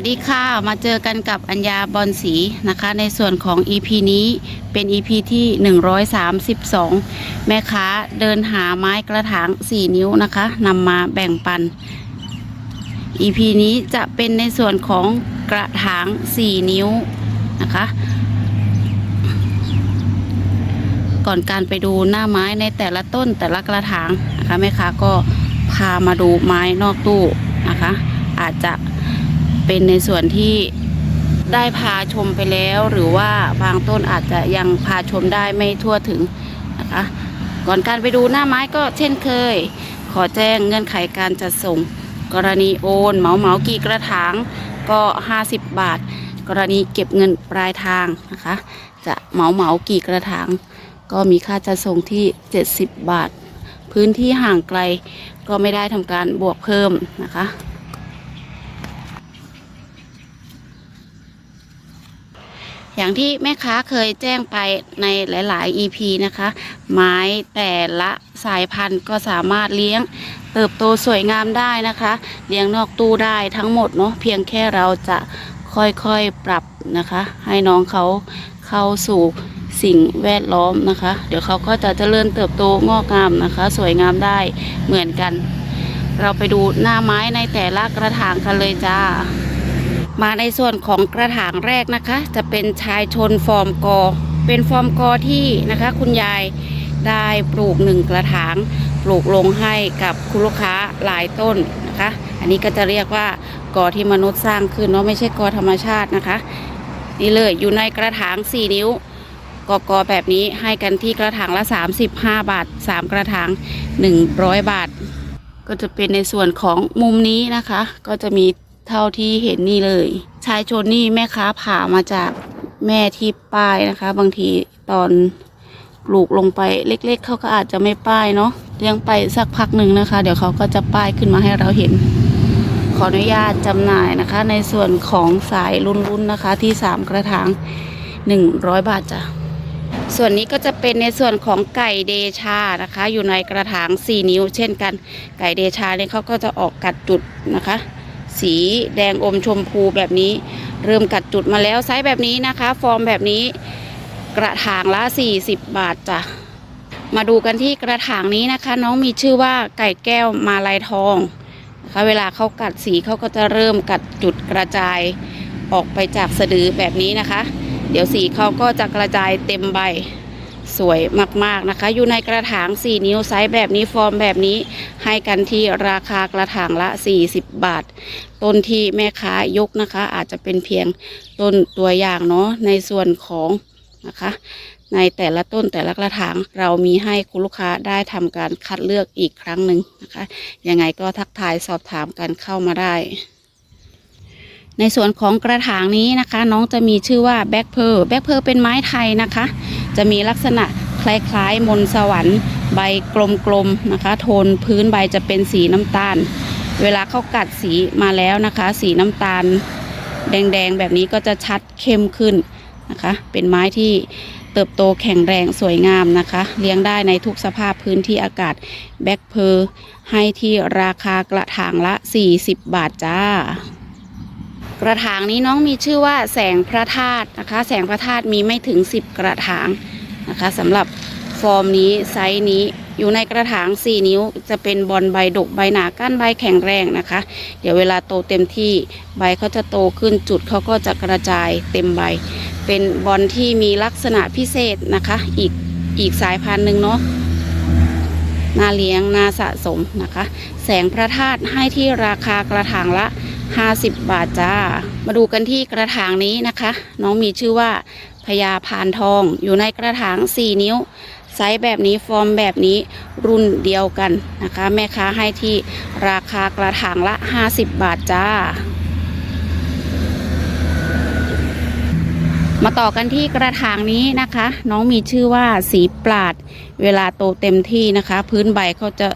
วัสดีค่ะ มาเจอกันกับอัญญาบอลสีนะคะ ในส่วนของ EP นี้เป็น EP ที่ 132 แม่ค้าเดินหาไม้กระถาง 4 นิ้วนะคะนำมาแบ่งปัน EP นี้จะเป็นในส่วนของกระถาง 4 นิ้วนะคะ ก่อนการไปดูหน้าไม้ในแต่ละต้นแต่ละกระถางนะคะแม่ค้าก็พามาดูไม้นอกตู้นะคะ อาจจะ เป็นในส่วนที่ได้พาชมไปแล้ว หรือว่าบางต้นอาจจะยังพาชมได้ไม่ทั่วถึงนะคะก่อนการไปดูหน้าไม้ก็เช่นเคย ขอแจ้งเงื่อนไขการจัดส่ง กรณีโอนเหมาเหมากี่กระถางก็ 50 บาท กรณีเก็บเงินปลายทางนะคะ จะเหมาเหมากี่กระถางก็มีค่าจัดส่งที่ 70 บาท พื้นที่ห่างไกลก็ไม่ได้ทำการบวกเพิ่มนะคะ อย่างที่แม่ค้าเคยแจ้งไปในหลาย ๆ EP นะคะ ไม้แต่ละสายพันธุ์ก็สามารถเลี้ยงเติบโตสวยงามได้นะคะ เลี้ยงนอกตู้ได้ทั้งหมดเนาะเพียงแค่เราจะค่อย ๆ ปรับนะคะ ให้น้องเขาเข้าสู่สิ่งแวดล้อมนะคะ เดี๋ยวเขาก็จะเจริญเติบโตงอกงามนะคะ สวยงามได้เหมือนกัน เราไปดูหน้าไม้ในแต่ละกระถางกันเลยจ้า มาในส่วนของกระถางแรกนะคะ จะเป็นชายชนฟอร์มกอ เป็นฟอร์มกอที่นะคะ คุณยายได้ปลูกหนึ่งกระถาง ปลูกลงให้กับคุณลูกค้าหลายต้นนะคะ อันนี้ก็จะเรียกว่ากอที่มนุษย์สร้างขึ้นเนาะไม่ใช่กอธรรมชาตินะคะ นี่เลยอยู่ในกระถาง 4 นิ้วกอกอแบบนี้ให้กันที่กระถางละ 35 บาท 3 กระถาง 100 บาท ก็จะเป็นในส่วนของมุมนี้นะคะ ก็จะมี เท่าที่เห็นนี่เลย ชายชนนี่แม่ค้าผ่ามาจากแม่ที่ป้ายนะคะ บางทีตอนปลูกลงไปเล็กๆเขาก็อาจจะไม่ป้ายเนาะเลี้ยงไปสักพักหนึ่งนะคะ เดี๋ยวเขาก็จะป้ายขึ้นมาให้เราเห็น ขออนุญาตจำหน่ายนะคะ ในส่วนของสายรุ่นๆนะคะ ที่ 3 กระถาง 100 บาทจ้ะส่วนนี้ก็จะเป็นในส่วนของไก่เดชานะคะ อยู่ในกระถาง 4 นิ้ว เช่นกัน ไก่เดชาเนี่ยเขาก็จะออกกัดจุดนะคะ สีแดงอมชมพูแบบนี้ เริ่มกัดจุดมาแล้วไซส์แบบนี้นะคะ ฟอร์มแบบนี้กระถางละ 40 บาทจ้ะมาดูกันที่กระถางนี้นะคะ น้องมีชื่อว่าไก่แก้วมาลายทองนะคะเวลาเขากัดสีเขาก็จะเริ่มกัดจุดกระจายออกไปจากสะดือแบบนี้นะคะ เดี๋ยวสีเขาก็จะกระจายเต็มใบ สวยมากๆนะคะ อยู่ในกระถาง 4 นิ้วไซส์แบบนี้ฟอร์มแบบนี้ให้กันที่ราคากระถางละ 40 บาท ต้นที่แม่ค้ายกนะคะ อาจจะเป็นเพียงต้นตัวอย่างเนาะในส่วนของนะคะ ในแต่ละต้นแต่ละกระถางเรามีให้คุณลูกค้าได้ทำการคัดเลือกอีกครั้งหนึ่งนะคะยังไงก็ทักทายสอบถามกันเข้ามาได้ในส่วนของกระถางนี้นะคะ น้องจะมีชื่อว่าแบ็คเพ a ร์แบ็คเพ a ร์เป็นไม้ไทยนะคะ จะมีลักษณะคล้ายๆ มนต์สวรรค์ ใบกลมๆนะคะ โทนพื้นใบจะเป็นสีน้ำตาล เวลาเขากัดสีมาแล้วนะคะ สีน้ำตาล แดงๆแบบนี้ก็จะชัดเข้มขึ้นนะคะ เป็นไม้ที่เติบโตแข็งแรงสวยงามนะคะ เลี้ยงได้ในทุกสภาพพื้นที่อากาศแบ็คเพ r ร์ให้ที่ราคากระถางละ 40 บาทจ้า กระถางนี้น้องมีชื่อว่าแสงพระธาตุนะคะ แสงพระธาตุมีไม่ถึง 10 กระถางนะคะสำหรับฟอร์มนี้ไซส์นี้อยู่ในกระถาง 4 นิ้ว จะเป็นบอลใบดกใบหนาก้านใบแข็งแรงนะคะ เดี๋ยวเวลาโตเต็มที่ใบเขาจะโตขึ้นจุดเขาก็จะกระจายเต็มใบ เป็นบอลที่มีลักษณะพิเศษนะคะ อีกอีกสายพันธุ์หนึ่งเนาะน่าเลี้ยงน่าสะสมนะคะ แสงพระธาตุให้ที่ราคากระถางละ 50 บาทจ้า มาดูกันที่กระถางนี้นะคะ น้องมีชื่อว่าพญาพานทองอยู่ในกระถาง 4 นิ้ว ไซส์แบบนี้ฟอร์มแบบนี้รุ่นเดียวกันนะคะ แม่ค้าให้ที่ราคากระถางละ 50 บาทจ้า มาต่อกันที่กระถางนี้นะคะ น้องมีชื่อว่าสีปราด เวลาโตเต็มที่นะคะ พื้นใบเขาจะ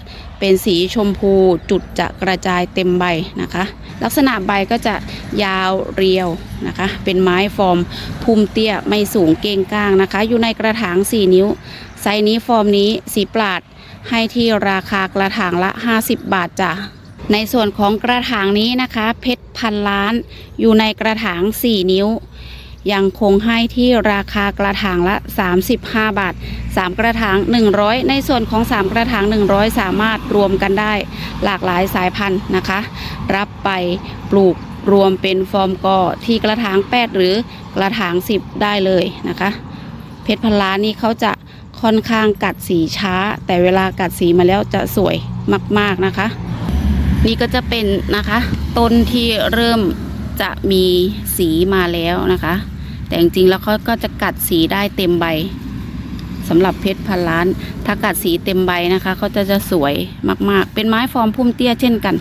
เป็นสีชมพูจุดจะกระจายเต็มใบนะคะ ลักษณะใบก็จะยาวเรียวนะคะ เป็นไม้ฟอร์มพุ่มเตี้ยไม่สูงเก้งก้างนะคะ อยู่ในกระถาง 4 นิ้ว ไซส์นี้ฟอร์มนี้สีปราดให้ที่ราคากระถางละ 50 บาทจ้ะในส่วนของกระถางนี้นะคะ เพชรพันล้านอยู่ในกระถาง 4 นิ้ว ยังคงให้ที่ราคากระถางละ 35 บาท 3 กระถาง 100 ในส่วนของ 3 กระถาง 100 สามารถรวมกันได้หลากหลายสายพันธุ์นะคะ รับไปปลูกรวมเป็นฟอร์มกอที่กระถาง 8 หรือกระถาง 10 ได้เลยนะคะ เพชรพันล้านนี่เขาจะค่อนข้างกัดสีช้า แต่เวลากัดสีมาแล้วจะสวยมาก ๆ นะคะ นี่ก็จะเป็นนะคะ ต้นที่เริ่มจะมีสีมาแล้วนะคะ แต่จริงๆแล้วเขาก็จะกัดสีได้เต็มใบสำหรับเพชรพันล้าน ถ้ากัดสีเต็มใบนะคะเขาจะจะสวยมากๆ เป็นไม้ฟอร์มพุ่มเตี้ยเช่นกัน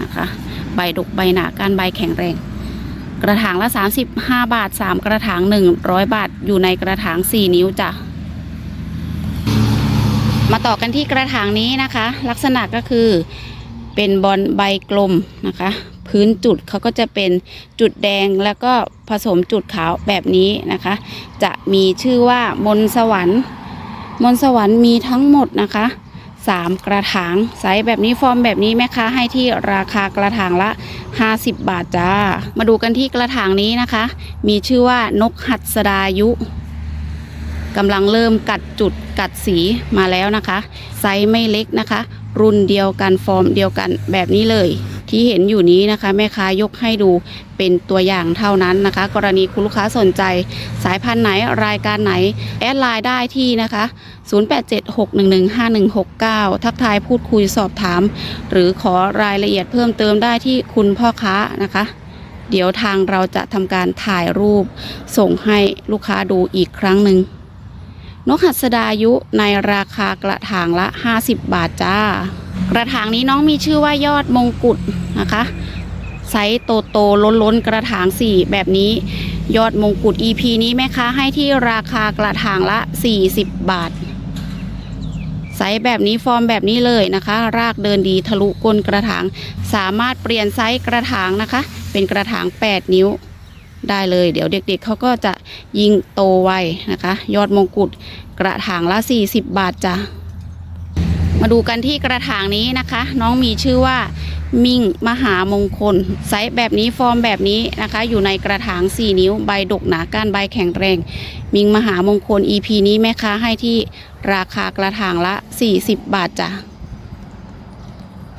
นะคะ ใบดกใบหนาการใบแข็งแรง กระถางละ 35 บาท 3 กระถาง 100 บาท อยู่ในกระถาง 4 นิ้วจ้ะมาต่อกันที่กระถางนี้นะคะ ลักษณะก็คือเป็นบอลใบกลมนะคะ พื้นจุดเขาก็จะเป็นจุดแดงแล้วก็ผสมจุดขาวแบบนี้นะคะ จะมีชื่อว่ามนสวรรค์ มนสวรรค์มีทั้งหมดนะคะสามกระถางไซส์แบบนี้ฟอร์มแบบนี้แม่ค้าให้ที่ราคากระถางละ 50 บาทจ้า มาดูกันที่กระถางนี้นะคะ มีชื่อว่านกหัดสดายุกำลังเริ่มกัดจุดกัดสีมาแล้วนะคะ ไซส์ไม่เล็กนะคะ รุ่นเดียวกันฟอร์มเดียวกันแบบนี้เลย ที่เห็นอยู่นี้นะคะ แม่ค้ายกให้ดูเป็นตัวอย่างเท่านั้นนะคะ กรณีคุณลูกค้าสนใจ สายพันธุ์ไหนรายการไหน แอดไลน์ได้ที่นะคะ 0876115169 ทักทายพูดคุยสอบถาม หรือขอรายละเอียดเพิ่มเติมได้ที่คุณพ่อค้านะคะเดี๋ยวทางเราจะทำการถ่ายรูปส่งให้ลูกค้าดูอีกครั้งหนึ่ง นกหัสดายุในราคากระถางละ 50 บาทจ้า กระถางนี้น้องมีชื่อว่ายอดมงกุฎนะคะไซส์โตโตล้นล้นๆกระถาง 4 แบบนี้ ยอดมงกุฎ EP นี้แม่ค้าให้ที่ราคากระถางละ 40 บาท ไซส์แบบนี้ฟอร์มแบบนี้เลยนะคะ รากเดินดีทะลุก้นกระถาง สามารถเปลี่ยนไซส์กระถางนะคะ เป็นกระถาง 8 นิ้ว ได้เลย เดี๋ยวเด็กๆเขาก็จะยิงโตไวนะคะ ยอดมงกุฎกระถางละ 40 บาทจ้ะมาดูกันที่กระถางนี้นะคะ น้องมีชื่อว่ามิ่งมหามงคล ไซส์แบบนี้ฟอร์มแบบนี้นะคะ อยู่ในกระถาง 4 นิ้ว ใบดกหนาก้านใบแข็งแรง มิ่งมหามงคล EP นี้แม่ค้าให้ที่ราคากระถางละ 40 บาทจ้ะ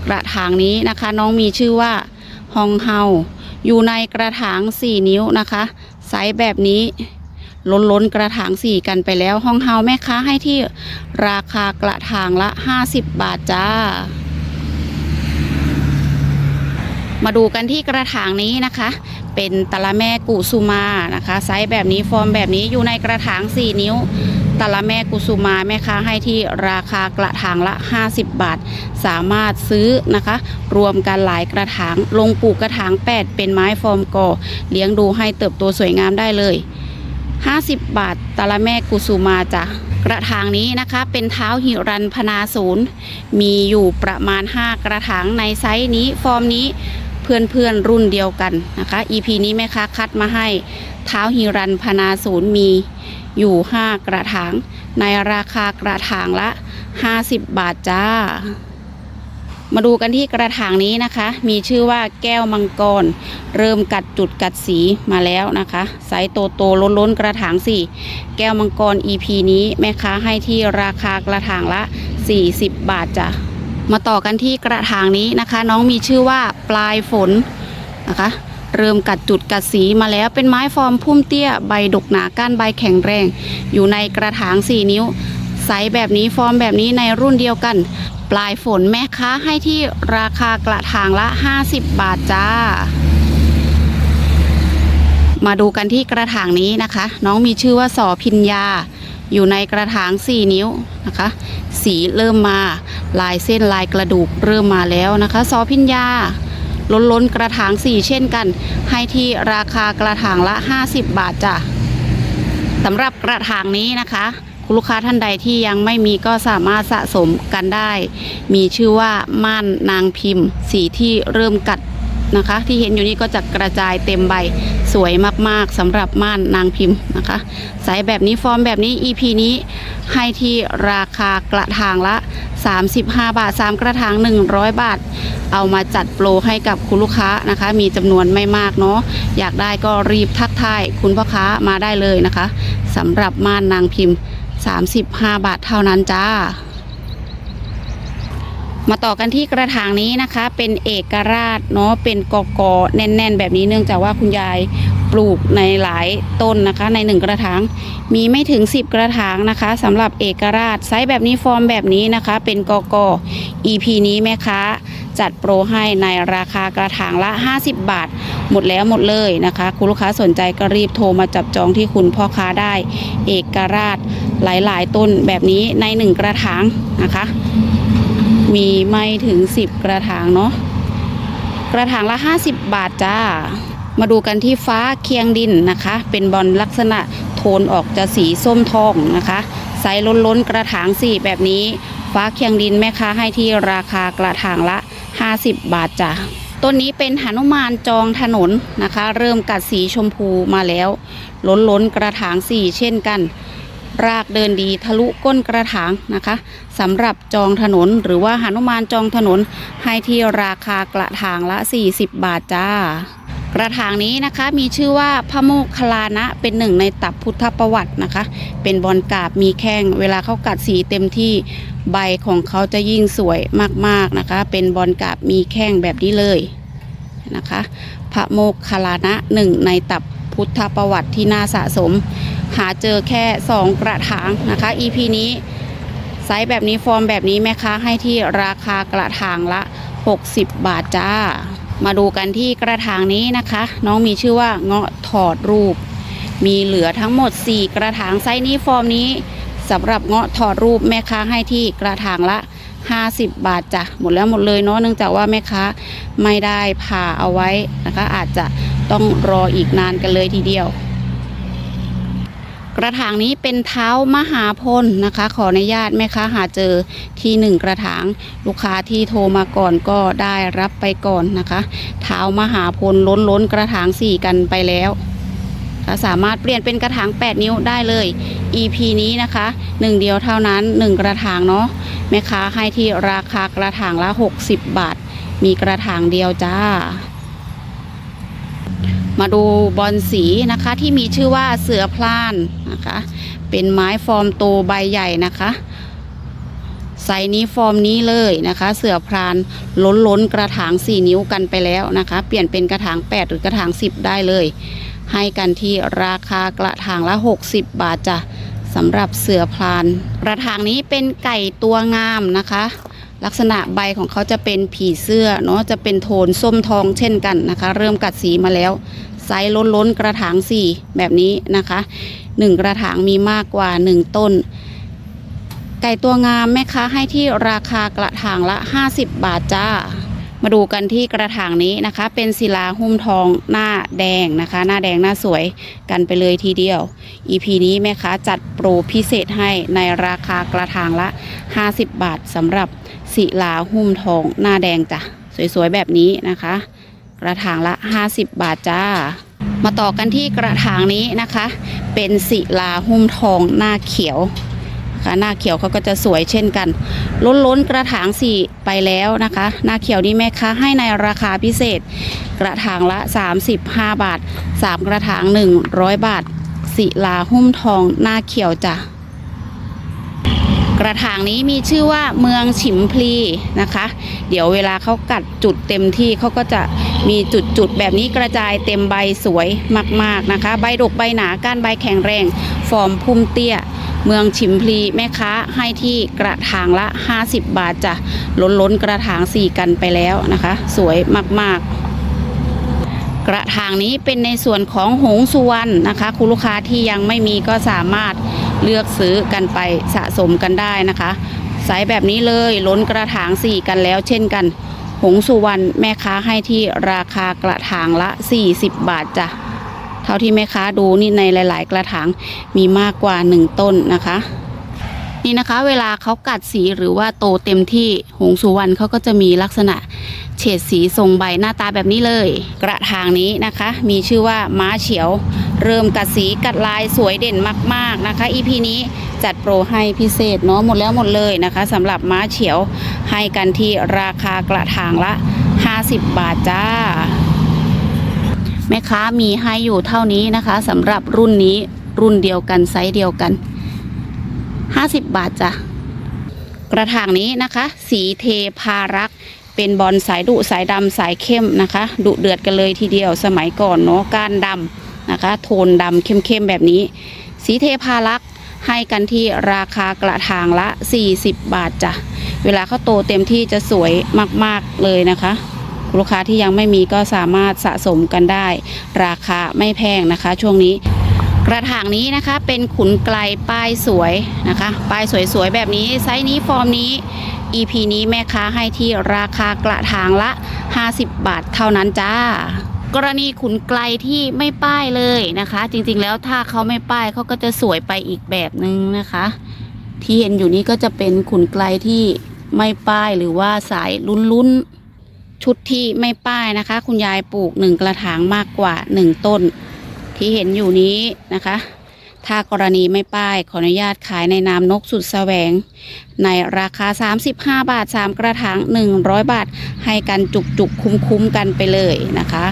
กระถางนี้นะคะ น้องมีชื่อว่าฮองเฮา อยู่ในกระถาง 4 นิ้วนะคะไซส์แบบนี้ล้นล้นกระถาง4กันไปแล้วห้องเฮาแม่ค้าให้ที่ราคากระถางละ 50 บาทจ้า มาดูกันที่กระถางนี้นะคะ เป็นตะละแม่กุสุมานะคะ ไซส์แบบนี้ฟอร์มแบบนี้อยู่ในกระถาง 4 นิ้ว ตะละแม่กุสุมาแม่ค้าให้ที่ราคากระถางละ 50 บาท สามารถซื้อนะคะ รวมกันหลายกระถางลงปลูกกระถาง 8 เป็นไม้ฟอร์มก่อ เลี้ยงดูให้เติบโตสวยงามได้เลย 50 บาทตะละแม่กุสุมาจ้ะกระถางนี้นะคะเป็นเท้าหิรันพนาศูนย์ มีอยู่ประมาณ 5 กระถางในไซส์นี้ฟอร์มนี้เพื่อนเพื่อนๆรุ่นเดียวกันนะคะ EP นี้แม่ค้าคัดมาให้เท้าหิรันพนาศูนย์มี อยู่ 5 กระถาง ในราคากระถางละ 50 บาทจ้า มาดูกันที่กระถางนี้นะคะ มีชื่อว่าแก้วมังกร เริ่มกัดจุดกัดสีมาแล้วนะคะไซส์โตโตล้นล้นๆกระถางสี่แก้วมังกร EP นี้แม่ค้าให้ที่ราคากระถางละ 40 บาทจ้ะมาต่อกันที่กระถางนี้นะคะ น้องมีชื่อว่าปลายฝนนะคะ เริ่มกัดจุดกัดสีมาแล้วเป็นไม้ฟอร์มพุ่มเตี้ย ใบดกหนาก้านใบแข็งแรง อยู่ในกระถาง 4 นิ้วไซส์แบบนี้ฟอร์มแบบนี้ในรุ่นเดียวกัน ปลายฝนแม่ค้าให้ที่ราคากระถางละ 50 บาทจ้า มาดูกันที่กระถางนี้นะคะ น้องมีชื่อว่าสอพิญญา อยู่ในกระถาง 4 นิ้วนะคะ สีเริ่มมา ลายเส้นลายกระดูกเริ่มมาแล้วนะคะ สอพิญญา ล้นล้นกระถาง 4 เช่นกัน ให้ที่ราคากระถางละ 50 บาทจ้ะสำหรับกระถางนี้นะคะคุณลูกค้าท่านใดที่ยังไม่มีก็สามารถสะสมกันได้ มีชื่อว่าม่านนางพิมพ์ สีที่เริ่มกัดนะคะ ที่เห็นอยู่นี้ก็จะกระจายเต็มใบ สวยมากๆสำหรับม่านนางพิมพ์นะคะไซส์แบบนี้ฟอร์มแบบนี้ EP นี้ให้ที่ราคากระถางละ 35 บาท 3 กระถาง 100 บาท เอามาจัดโปรให้กับคุณลูกค้านะคะ มีจำนวนไม่มากเนาะอยากได้ก็รีบทักทายคุณพ่อค้ามาได้เลยนะคะสำหรับม่านนางพิมพ์ 35 บาทเท่านั้นจ้า มาต่อกันที่กระถางนี้นะคะ เป็นเอกราชเนาะเป็นกอกอแน่น ๆ แบบนี้เนื่องจากว่าคุณยายปลูกในหลายต้นนะคะ ในหนึ่งกระถางมีไม่ถึง 10 กระถางนะคะสำหรับเอกราชไซส์แบบนี้ฟอร์มแบบนี้นะคะ เป็นกอกอ EP นี้แม่ค้าจัดโปรให้ในราคากระถางละ 50 บาท หมดแล้วหมดเลยนะคะ คุณลูกค้าสนใจก็รีบโทรมาจับจองที่คุณพ่อค้าได้ เอกราชหลาย ๆ ต้นแบบนี้ในหนึ่งกระถางนะคะ มีไม่ถึง 10 กระถางเนาะกระถางละ 50 บาทจ้า มาดูกันที่ฟ้าเคียงดินนะคะ เป็นบอลลักษณะโทนออกจะสีส้มทองนะคะไซส์ล้นๆกระถางสี่แบบนี้ ฟ้าเคียงดินแม่ค้าให้ที่ราคากระถางละ 50 บาทจ้ะต้นนี้เป็นหนุมานจองถนนนะคะ เริ่มกัดสีชมพูมาแล้ว ล้นล้นๆกระถางสี่เช่นกัน รากเดินดีทะลุก้นกระถางนะคะสำหรับจองถนนหรือว่าหนุมานจองถนนให้ที่ราคากระถางละ 40 บาทจ้ากระถางนี้นะคะมีชื่อว่าพระโมคคลานะเป็นหนึ่งในตับพุทธประวัตินะคะ เป็นบอลกาบมีแข้งเวลาเขากัดสีเต็มที่ใบของเขาจะยิ่งสวยมากๆนะคะ เป็นบอลกาบมีแข้งแบบนี้เลยนะคะ พระโมคคลานะหนึ่งในตับพุทธประวัติที่น่าสะสม หาเจอแค่ 2 กระถางนะคะ EP นี้ไซส์แบบนี้ฟอร์มแบบนี้แม่ค้าให้ที่ราคากระถางละ 60 บาทจ้า มาดูกันที่กระถางนี้นะคะ น้องมีชื่อว่าเงาะถอดรูป มีเหลือทั้งหมด 4 กระถางไซส์นี้ฟอร์มนี้สำหรับเงาะถอดรูปแม่ค้าให้ที่กระถางละ 50 บาทจ้ะหมดแล้วหมดเลยเนาะเนื่องจากว่าแม่ค้าไม่ได้ผ่าเอาไว้นะคะ อาจจะต้องรออีกนานกันเลยทีเดียว ระถางนี้เป็นเท้ามหาพลนะคะ ขออนุญาตแม่ค้าหาเจอที่หนึ่งกระถาง ลูกค้าที่โทรมาก่อนก็ได้รับไปก่อนนะคะ เท้ามหาพลล้นล้นกระถางสี่กันไปแล้วสามารถเปลี่ยนเป็นกระถาง 8 นิ้วได้เลย EP นี้นะคะหนึ่งเดียวเท่านั้น 1 กระถางเนาะแม่ค้าให้ที่ราคากระถางละ 60 บาท มีกระถางเดียวจ้า มาดูบอลสีนะคะที่มีชื่อว่าเสือพลานนะคะ เป็นไม้ฟอร์มโตใบใหญ่นะคะไซนี้ฟอร์มนี้เลยนะคะ เสือพรานล้นล้นกระถาง 4 นิ้วกันไปแล้วนะคะ เปลี่ยนเป็นกระถาง 8 หรือกระถาง 10 ได้เลย ให้กันที่ราคากระถางละ 60 บาทจ้ะสำหรับเสือพราน กระถางนี้เป็นไก่ตัวงามนะคะ ลักษณะใบของเขาจะเป็นผีเสื้อเนาะจะเป็นโทนส้มทองเช่นกันนะคะ เริ่มกัดสีมาแล้วไซส์ล้นล้นๆกระถางสี่แบบนี้นะคะหนึ่งกระถางมีมากกว่าหนึ่งต้น ไก่ตัวงามแม่ค้าให้ที่ราคากระถางละ 50 บาทจ้า มาดูกันที่กระถางนี้นะคะ เป็นศิลาหุ้มทองหน้าแดงนะคะ หน้าแดงหน้าสวยกันไปเลยทีเดียว EP นี้แม่ค้าจัดโปรพิเศษให้ในราคากระถางละ 50 บาทสำหรับศิลาหุ้มทองหน้าแดงจ้ะสวยๆแบบนี้นะคะ กระถางละ 50 บาทจ้ามาต่อกันที่กระถางนี้นะคะ เป็นศิลาหุ้มทองหน้าเขียว คะหน้าเขียวเขาก็จะสวยเช่นกัน ล้นล้นๆกระถางสี่ไปแล้วนะคะ หน้าเขียวนี้แม่ค้าให้ในราคาพิเศษ กระถางละ 35 บาท 3 กระถาง 100 บาทศิลาหุ้มทองหน้าเขียวจ้ะกระถางนี้มีชื่อว่าเมืองฉิมพลีนะคะ เดี๋ยวเวลาเขากัดจุดเต็มที่เขาก็จะมีจุดจุดๆแบบนี้กระจายเต็มใบสวยมาก ๆนะคะ ใบดกใบหนาก้านใบแข็งแรง ฟอร์มพุ่มเตี้ย เมืองฉิมพลีแม่ค้าให้ที่กระถางละ 50 บาทจ้ะล้นล้นกระถางสี่กันไปแล้วนะคะ สวยมากๆกระถางนี้เป็นในส่วนของหงสุวรรณนะคะ คุณลูกค้าที่ยังไม่มีก็สามารถเลือกซื้อกันไปสะสมกันได้นะคะไซส์แบบนี้เลยล้นกระถางสี่กันแล้ว เช่นกัน หงสุวรรณแม่ค้าให้ที่ราคากระถางละ 40 บาทจ้ะ เท่าที่แม่ค้าดูนี่ในหลาย ๆ กระถางมีมากกว่า 1 ต้นนะคะ นี่นะคะ เวลาเขากัดสีหรือว่าโตเต็มที่หงสุวรรณเขาก็จะมีลักษณะเฉดสีทรงใบหน้าตาแบบนี้เลย กระถางนี้นะคะ มีชื่อว่าม้าเฉียว เริ่มกัดสีกัดลายสวยเด่นมาก ๆ นะคะ EP นี้จัดโปรให้พิเศษเนาะหมดแล้วหมดเลยนะคะสำหรับม้าเฉียวให้กันที่ราคากระถางละ 50 บาทจ้า แม่ค้ามีให้อยู่เท่านี้นะคะสำหรับรุ่นนี้รุ่นเดียวกันไซส์เดียวกัน 50 บาทจ้ะกระถางนี้นะคะ สีเทพารักเป็นบอลสายดุสายดำสายเข้มนะคะ ดุเดือดกันเลยทีเดียวสมัยก่อนเนาะก้านดำนะคะ โทนดำเข้มๆแบบนี้ สีเทพารักให้กันที่ราคากระถางละ 40 บาทจ้ะ เวลาเขาโตเต็มที่จะสวยมากๆเลยนะคะ ลูกค้าที่ยังไม่มีก็สามารถสะสมกันได้ ราคาไม่แพงนะคะ ช่วงนี้ กระถางนี้นะคะเป็นขุนไกลป้ายสวยนะคะ ป้ายสวยๆแบบนี้ไซส์นี้ฟอร์มนี้ EP นี้แม่ค้าให้ที่ราคากระถางละ 50 บาทเท่านั้นจ้ากรณีขุนไกลที่ไม่ป้ายเลยนะคะ จริงๆแล้วถ้าเขาไม่ป้ายเขาก็จะสวยไปอีกแบบนึงนะคะ ที่เห็นอยู่นี้ก็จะเป็นขุนไกลที่ไม่ป้ายหรือว่าสายลุ้นๆ ชุดที่ไม่ป้ายนะคะ คุณยายปลูกหนึ่งกระถางมากกว่าหนึ่งต้น ที่เห็นอยู่นี้นะคะ ถ้ากรณีไม่ป้ายขออนุญาตขายในนามนกสุดแสวง ในราคา 35 บาท 3 กระถาง 100 บาท ให้กันจุกจุกคุ้มคุ้มๆกันไปเลยนะคะ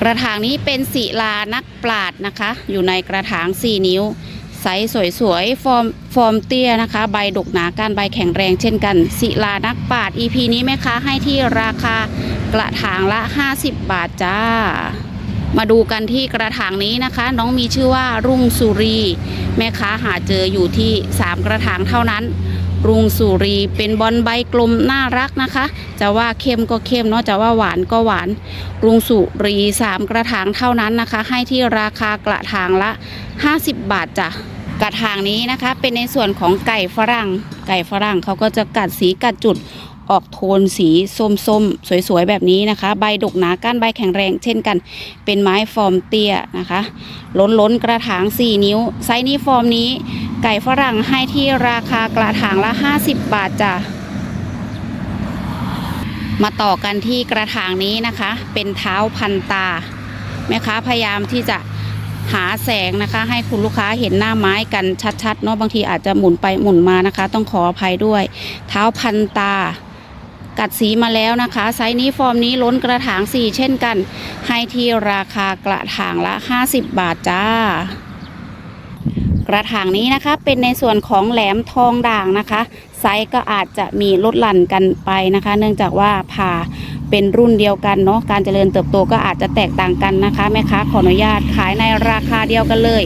กระถางนี้เป็นศิลานักปราดนะคะ อยู่ในกระถาง 4 นิ้ว ไซส์สวยๆ ฟอร์มฟอร์มเตี้ยนะคะ ใบดกหนาการใบแข็งแรงเช่นกัน ศิลานักปาด EP นี้แม่ค้าให้ที่ราคากระถางละ 50 บาทจ้า มาดูกันที่กระถางนี้นะคะ น้องมีชื่อว่ารุ่งสุรี แม่ค้าหาเจออยู่ที่ 3 กระถางเท่านั้น รุงสุรี เป็นบอลใบกลมน่ารักนะคะ จะว่าเข้มก็เข้มเนาะจะว่าหวานก็หวาน รุงสุรี 3 กระถางเท่านั้นนะคะ ให้ที่ราคากระถางละ 50 บาทจ้ะกระถางนี้นะคะ เป็นในส่วนของไก่ฝรั่ง ไก่ฝรั่งเขาก็จะกัดสีกัดจุด ออกโทนสีส้มๆ สวยๆ แบบนี้นะคะ ใบดกหนาก้านใบแข็งแรง เช่นกัน เป็นไม้ฟอร์มเตี้ยนะคะ ล้นล้นๆกระถาง 4 นิ้ว ไซส์นี้ฟอร์มนี้ ไก่ฝรั่งให้ที่ราคากระถางละ 50 บาทจ้ะมาต่อกันที่กระถางนี้นะคะ เป็นเท้าพันตาแม่ค้าพยายามที่จะหาแสงนะคะ ให้คุณลูกค้าเห็นหน้าไม้กันชัดๆเนาะบางทีอาจจะหมุนไปหมุนมานะคะ ต้องขออภัยด้วย เท้าพันตา กัดสีมาแล้วนะคะ ไซส์นี้ฟอร์มนี้ล้นกระถาง 4 เช่นกัน ให้ที่ราคากระถางละ 50 บาทจ้ากระถางนี้นะคะเป็นในส่วนของแหลมทองด่างนะคะ ไซส์ก็อาจจะมีลดหลั่นกันไปนะคะ เนื่องจากว่าผ่าเป็นรุ่นเดียวกันเนาะการเจริญเติบโตก็อาจจะแตกต่างกันนะคะแม่ค้าขออนุญาตขายในราคาเดียวกันเลย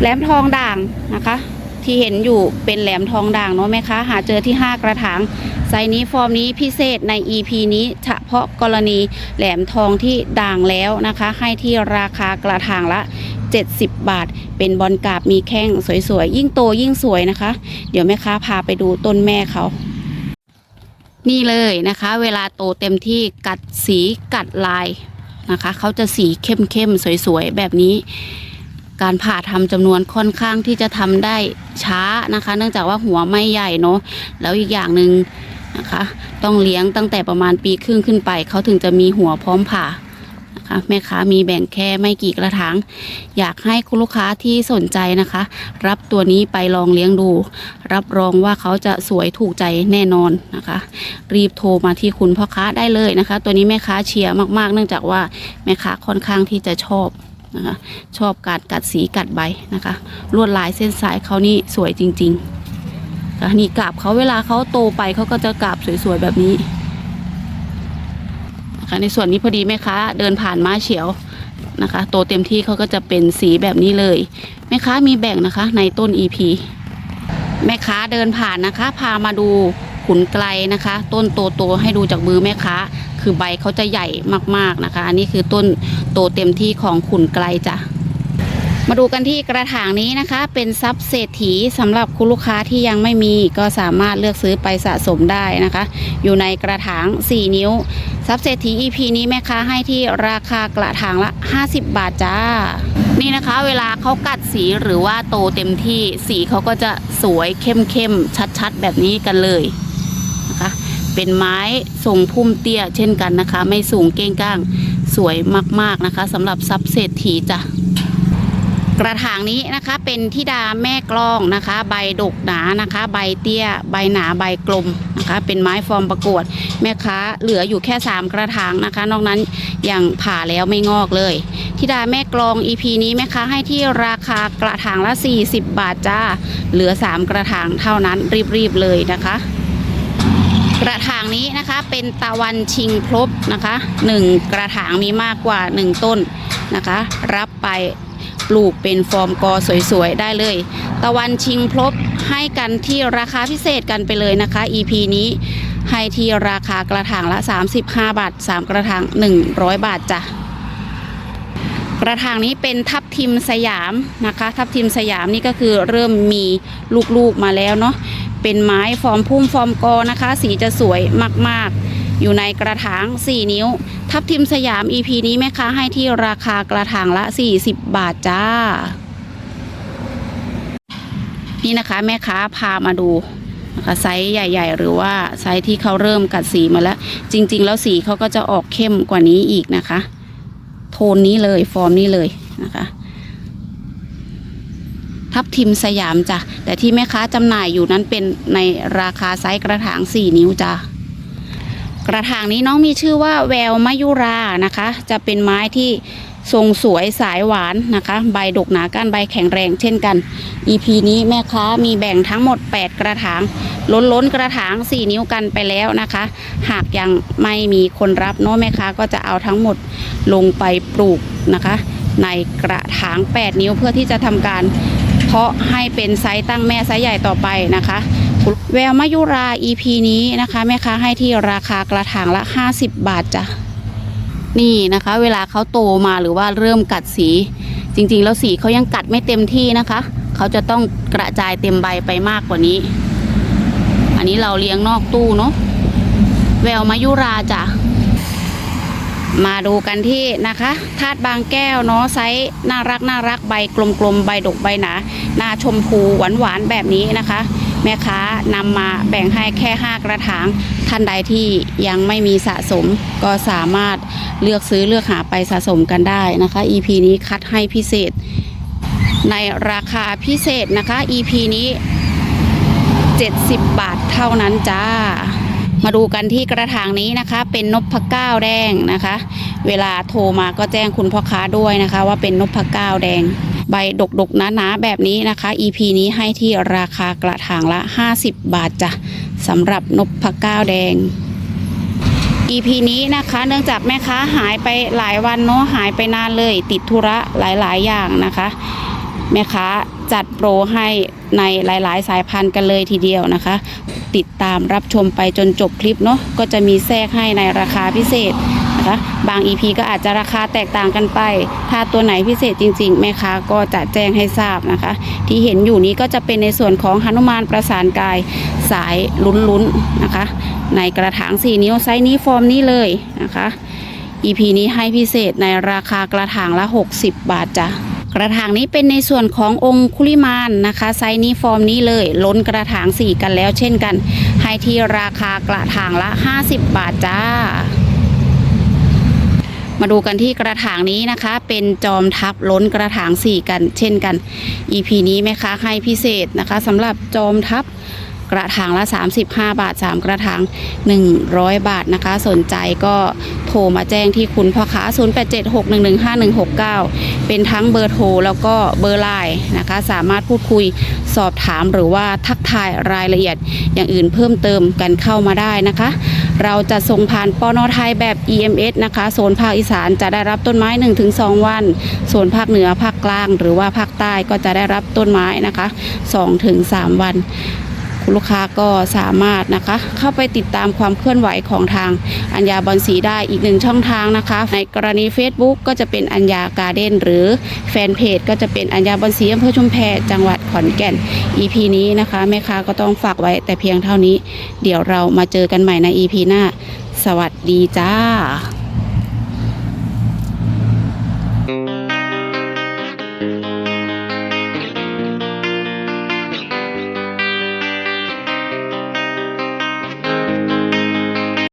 แหลมทองด่างนะคะ ที่เห็นอยู่เป็นแหลมทองด่างเนาะแม่ค้าหาเจอที่ 5 กระถางไซนี้ฟอร์มนี้พิเศษใน EP นี้เฉพาะกรณีแหลมทองที่ด่างแล้วนะคะ ให้ที่ราคากระถางละ 70 บาท เป็นบอลกาบมีแข้งสวยๆ ยิ่งโตยิ่งสวยนะคะ เดี๋ยวแม่ค้าพาไปดูต้นแม่เขานี่เลยนะคะ เวลาโตเต็มที่กัดสีกัดลายนะคะ เขาจะสีเข้มๆ สวยๆ แบบนี้ การผ่าทำจำนวนค่อนข้างที่จะทำได้ช้านะคะ เนื่องจากว่าหัวไม่ใหญ่เนาะแล้วอีกอย่างหนึ่งนะคะ ต้องเลี้ยงตั้งแต่ประมาณปีครึ่งขึ้นไป เขาถึงจะมีหัวพร้อมผ่านะคะแม่ค้ามีแบ่งแค่ไม่กี่กระถางอยากให้คุณลูกค้าที่สนใจนะคะ รับตัวนี้ไปลองเลี้ยงดู รับรองว่าเขาจะสวยถูกใจแน่นอนนะคะ รีบโทรมาที่คุณพ่อค้าได้เลยนะคะ ตัวนี้แม่ค้าเชียร์มากๆ เนื่องจากว่าแม่ค้าค่อนข้างที่จะชอบ นะคะ ชอบการกัดสีกัดใบนะคะ ลวดลายเส้นสายเขานี่สวยจริงๆค่ะนี่กาบเขาเวลาเขาโตไปเขาก็จะกาบสวยๆแบบนี้นะคะในส่วนนี้พอดีแม่ค้าเดินผ่านม้าเฉียวนะคะ โตเต็มที่เขาก็จะเป็นสีแบบนี้เลยแม่ค้ามีแบ่งนะคะ ในต้น EP แม่ค้าเดินผ่านนะคะ พามาดูขุนไกลนะคะ ต้นโตๆให้ดูจากมือแม่ค้า คือใบเขาจะใหญ่มากๆนะคะ อันนี้คือต้นโตเต็มที่ของขุนไกลจ้ะมาดูกันที่กระถางนี้นะคะ เป็นซับเศรษฐีสำหรับคุณลูกค้าที่ยังไม่มีก็สามารถเลือกซื้อไปสะสมได้นะคะ อยู่ในกระถาง 4 นิ้วซับเศรษฐี EP นี้แม่ค้าให้ที่ราคากระถางละ 50 บาทจ้า นี่นะคะเวลาเขากัดสีหรือว่าโตเต็มที่สีเขาก็จะสวยเข้มๆชัดๆ แบบนี้กันเลยนะคะ เป็นไม้ทรงพุ่มเตี้ย เช่นกันนะคะ ไม่สูงเก้งก้าง สวยมากๆนะคะสำหรับซับเศรษฐีจ้ะกระถางนี้นะคะเป็นทิดาแม่กลองนะคะ ใบดกหนานะคะ ใบเตี้ย ใบหนาใบกลมนะคะ เป็นไม้ฟอร์มประกวด แม่ค้าเหลืออยู่แค่ 3 กระถางนะคะ นอกนั้นยังผ่าแล้วไม่งอกเลยทิดาแม่กลอง EP นี้แม่ค้าให้ที่ราคากระถางละ 40 บาทจ้าเหลือ 3 กระถางเท่านั้นรีบๆเลยนะคะ กระถางนี้นะคะเป็นตะวันชิงพลบนะคะหนึ่งกระถางมีมากกว่า 1 ต้นนะคะ รับไปปลูกเป็นฟอร์มกอสวยๆ ได้เลย ตะวันชิงพลบให้กันที่ราคาพิเศษกันไปเลยนะคะ EP นี้ให้ที่ราคากระถางละ 35 บาท 3 กระถาง 100 บาทจ้ะกระถางนี้เป็นทับทิมสยามนะคะ ทับทิมสยามนี่ก็คือเริ่มมีลูกๆมาแล้วเนาะ เป็นไม้ฟอร์มพุ่มฟอร์มกอนะคะ สีจะสวยมากๆ อยู่ในกระถาง 4 นิ้ว ทับทิมสยาม EP นี้แม่ค้าให้ที่ราคากระถางละ 40 บาทจ้า นี่นะคะแม่ค้าพามาดูนะคะไซส์ใหญ่ ๆ หรือว่าไซส์ที่เขาเริ่มกัดสีมาแล้ว จริง ๆ แล้วสีเขาก็จะออกเข้มกว่านี้อีกนะคะ โทนนี้เลยฟอร์มนี้เลยนะคะ ทับทิมสยามจ้ะแต่ที่แม่ค้าจำหน่ายอยู่นั้นเป็นในราคาไซส์กระถาง 4 นิ้วจ้ะกระถางนี้น้องมีชื่อว่าแววมายุรานะคะ จะเป็นไม้ที่ทรงสวยสายหวานนะคะ ใบดกหนาก้านใบแข็งแรงเช่นกัน EP นี้แม่ค้ามีแบ่งทั้งหมด 8 กระถาง ล้นล้นกระถาง 4 นิ้วกันไปแล้วนะคะ หากยังไม่มีคนรับเนาะแม่ค้าก็จะเอาทั้งหมดลงไปปลูกนะคะ ในกระถาง 8 นิ้วเพื่อที่จะทำการ เพาะให้เป็นไซส์ตั้งแม่ไซส์ใหญ่ต่อไปนะคะแววมายุรา EP นี้นะคะแม่ค้าให้ที่ราคากระถางละ 50 บาทจ้ะนี่นะคะ เวลาเขาโตมาหรือว่าเริ่มกัดสี จริงๆ แล้วสีเขายังกัดไม่เต็มที่นะคะ เขาจะต้องกระจายเต็มใบไปมากกว่านี้ อันนี้เราเลี้ยงนอกตู้เนาะแววมายุราจ้ะ มาดูกันที่นะคะธาตุบางแก้วเนาะไซส์น่ารักน่ารักใบกลมๆใบดกใบหนาหน้าชมพูหวานๆแบบนี้นะคะ แม่ค้านำมาแบ่งให้แค่ 5 กระถาง ท่านใดที่ยังไม่มีสะสมก็สามารถเลือกซื้อเลือกหาไปสะสมกันได้นะคะ EP นี้คัดให้พิเศษ ในราคาพิเศษนะคะ EP นี้ 70 บาทเท่านั้นจ้า มาดูกันที่กระถางนี้นะคะ เป็นนพเก้าแดงนะคะ เวลาโทรมาก็แจ้งคุณพ่อค้าด้วยนะคะ ว่าเป็นนพเก้าแดง ใบดกๆหนาๆแบบนี้นะคะ EP นี้ให้ที่ราคากระถางละ 50 บาทจ้ะสำหรับนพเก้าแดง EP นี้นะคะ เนื่องจากแม่ค้าหายไปหลายวันเนาะหายไปนานเลย ติดธุระหลายๆ อย่างนะคะ แม่ค้าจัดโปรให้ในหลาย ๆ สายพันธุ์กันเลยทีเดียวนะคะ ติดตามรับชมไปจนจบคลิปเนาะก็จะมีแทรกให้ในราคาพิเศษนะคะบาง EP ก็อาจจะราคาแตกต่างกันไป ถ้าตัวไหนพิเศษจริง ๆ แม่ค้าก็จะแจ้งให้ทราบนะคะ ที่เห็นอยู่นี้ก็จะเป็นในส่วนของหนุมานประสานกายสายลุ้นๆนะคะ ในกระถาง 4 นิ้วไซส์นี้ฟอร์มนี้เลยนะคะ EP นี้ให้พิเศษในราคากระถางละ 60 บาทจ้ะ กระถางนี้เป็นในส่วนขององคุลิมานนะคะ ไซส์นี้ฟอร์มนี้เลยล้นกระถาง4กันแล้วเช่นกัน ให้ที่ราคากระถางละ 50 บาทจ้า มาดูกันที่กระถางนี้นะคะ เป็นจอมทับล้นกระถาง4กัน เช่นกัน EP นี้แม่ค้าให้พิเศษนะคะสำหรับจอมทับ กระถางละ 35 บาท 3 กระถาง 100 บาทนะคะ สนใจก็โทรมาแจ้งที่คุณพ่อค้า 0876115169 เป็นทั้งเบอร์โทรแล้วก็เบอร์ไลน์นะคะ สามารถพูดคุยสอบถามหรือว่าทักทายรายละเอียดอย่างอื่นเพิ่มเติมกันเข้ามาได้นะคะ เราจะส่งผ่านปอนอไทยแบบ EMS นะคะ โซนภาคอีสานจะได้รับต้นไม้ 1-2 วัน โซนภาคเหนือภาคกลาง หรือว่าภาคใต้ก็จะได้รับต้นไม้นะคะ 2-3 วัน คุณลูกค้าก็สามารถนะคะ เข้าไปติดตามความเคลื่อนไหวของทางอัญญาบอลสีได้อีกหนึ่งช่องทางนะคะ ในกรณี Facebook ก็จะเป็นอัญญาการ์เด้นหรือแฟนเพจก็จะเป็นอัญญาบอลสีอำเภอชุมแพจังหวัดขอนแก่น EP นี้นะคะแม่ค้าก็ต้องฝากไว้แต่เพียงเท่านี้ เดี๋ยวเรามาเจอกันใหม่ใน EP หน้า สวัสดีจ้า